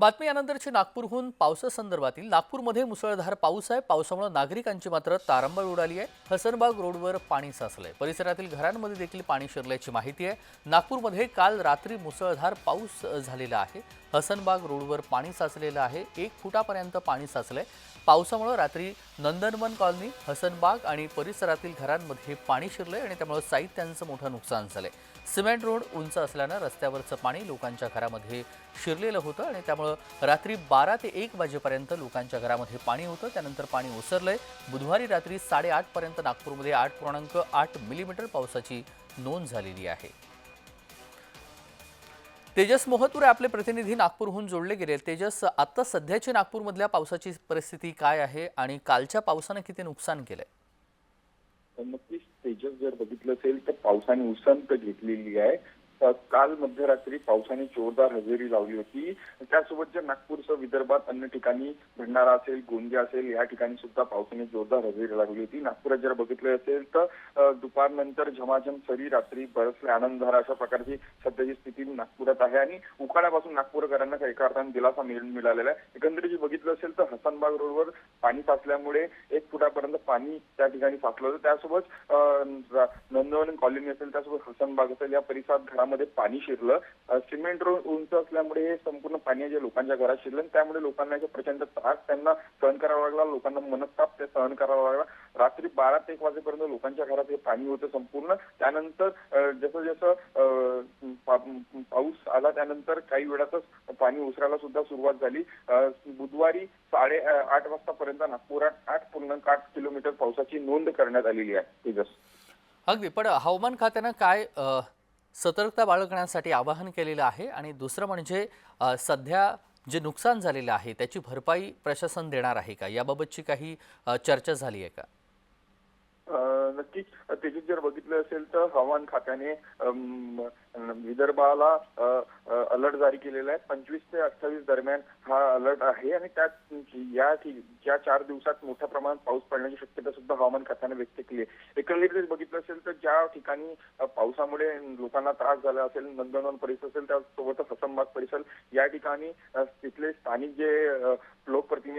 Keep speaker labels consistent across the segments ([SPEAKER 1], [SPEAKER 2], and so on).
[SPEAKER 1] बातमी यानंतरची नागपूरहून पावसासंदर्भातील नागपूरमध्ये मुसळधार पाऊस आहे. पावसामुळे नागरिकांची मात्र तारंबळ उडाली आहे. हसनबाग रोडवर पाणी साचलंय. परिसरातील घरांमध्ये देखील पाणी शिरल्याची माहिती आहे. नागपूरमध्ये काल रात्री मुसळधार पाऊस झालेला आहे. हसनबाग रोडवर पाणी साचलेलं आहे. एक फुटापर्यंत पाणी साचलंय. पावसामुळे रात्री नंदनवन कॉलनी हसनबाग आणि परिसरातील घरांमध्ये पाणी शिरलंय आणि त्यामुळे साहित्यांचं मोठं नुकसान झालंय. सिमेंट रोड उंच असल्यानं रस्त्यावरचं पाणी लोकांच्या घरामध्ये शिरलेलं होतं आणि त्यामुळं रात्री बारा ते एक वाजेपर्यंत लोकांच्या घरामध्ये पाणी होतं. त्यानंतर पाणी ओसरलंय. बुधवारी रात्री साडेआठपर्यंत नागपूरमध्ये आठ पूर्णांक आठ मिलीमीटर पावसाची नोंद झालेली आहे. तेजस मोहतुरे आपले प्रतिनिधी नागपूरहून जोडले गेले. तेजस आता सध्याची नागपूरमधल्या पावसाची परिस्थिती काय आहे आणि कालच्या पावसानं किती नुकसान केलंय?
[SPEAKER 2] तर मग ती तेजस जर बघितलं असेल तर पावसाने उसंत घेतलेली आहे. काल मध्यरात्री पावसाने जोरदार हजेरी लावली होती. त्यासोबत जर नागपूरसह विदर्भात अन्य ठिकाणी भंडारा असेल गोंदिया असेल या ठिकाणी सुद्धा पावसाने जोरदार हजेरी लागली होती. नागपुरात जर बघितलं असेल तर दुपारनंतर झमाझम सरी रात्री बरसले आनंदधारा अशा प्रकारची सध्याची स्थिती नागपुरात आहे. आणि उकाड्यापासून नागपूरकरांना एका अर्थाने दिलासा मिळालेला आहे. एकंदरीत जे बघितलं असेल तर हसनबाग रोडवर पाणी साचल्यामुळे एक फुटापर्यंत पाणी त्या ठिकाणी साचलं होतं. त्यासोबत नंदवन कॉलनी असेल त्यासोबत हसनबाग असेल. या परिसरात घरामध्ये पाणी शिरलं. सिमेंट रोड उंच असल्यामुळे हे संपूर्ण पाणी जे लोकांच्या घरात शिरलं आणि त्यामुळे लोकांना याचा प्रचंड त्रास. त्यांना सहन करावा लागला. लोकांना मनस्ताप ते सहन करावा लागला. रात्री बारा ते एक वाजेपर्यंत लोकांच्या घरात हे पाणी होतं संपूर्ण. त्यानंतर जसं जसं पाऊस आला त्यानंतर काही वेळातच पाणी ओसरायला सुद्धा सुरुवात झाली. बुधवारी साडे आठ वाजतापर्यंत नागपुरात आठ पूर्णांक आठ किलोमीटर पावसाची नोंद करण्यात आलेली आहे. तेजस.
[SPEAKER 1] अगदी. पण हवामान खात्यानं काय सतर्कता बाळगण्यासाठी आवाहन केलेलं आहे आणि दुसरं म्हणजे सध्या जे नुकसान झालेलं आहे त्याची भरपाई प्रशासन देणार आहे का? याबाबतची काही चर्चा झाली आहे का?
[SPEAKER 2] नक्कीच त्याची जर बघितलं असेल तर हवामान खात्याने विदर्भाला अलर्ट जारी केलेला आहे. पंचवीस ते अठ्ठावीस दरम्यान हा अलर्ट आहे आणि त्यात या ज्या या चार दिवसात मोठ्या प्रमाणात पाऊस पडण्याची शक्यता सुद्धा हवामान खात्याने व्यक्त केली आहे. एकंदरीत बघितलं असेल तर ज्या ठिकाणी पावसामुळे लोकांना त्रास झाला असेल नंदनवन परिसर असेल त्यासोबतच हसनबाग परिसर या ठिकाणी तिथले स्थानिक जे लोकप्रतिनिधी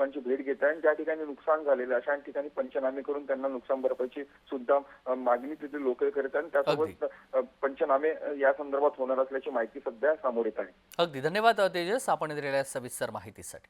[SPEAKER 2] लोकांची भेट घेत आहे आणि ज्या ठिकाणी नुकसान झालेलं अशा ठिकाणी पंचनामे करून त्यांना नुकसान भरपाईची सुद्धा मागणी तिथे लोक करत आहेत आणि त्यासोबत पंचनामे या संदर्भात होणार असल्याची माहिती सध्या समोर येत आहे.
[SPEAKER 1] अगदी. धन्यवाद तेजस. आपण दिलेल्या सविस्तर माहितीसाठी.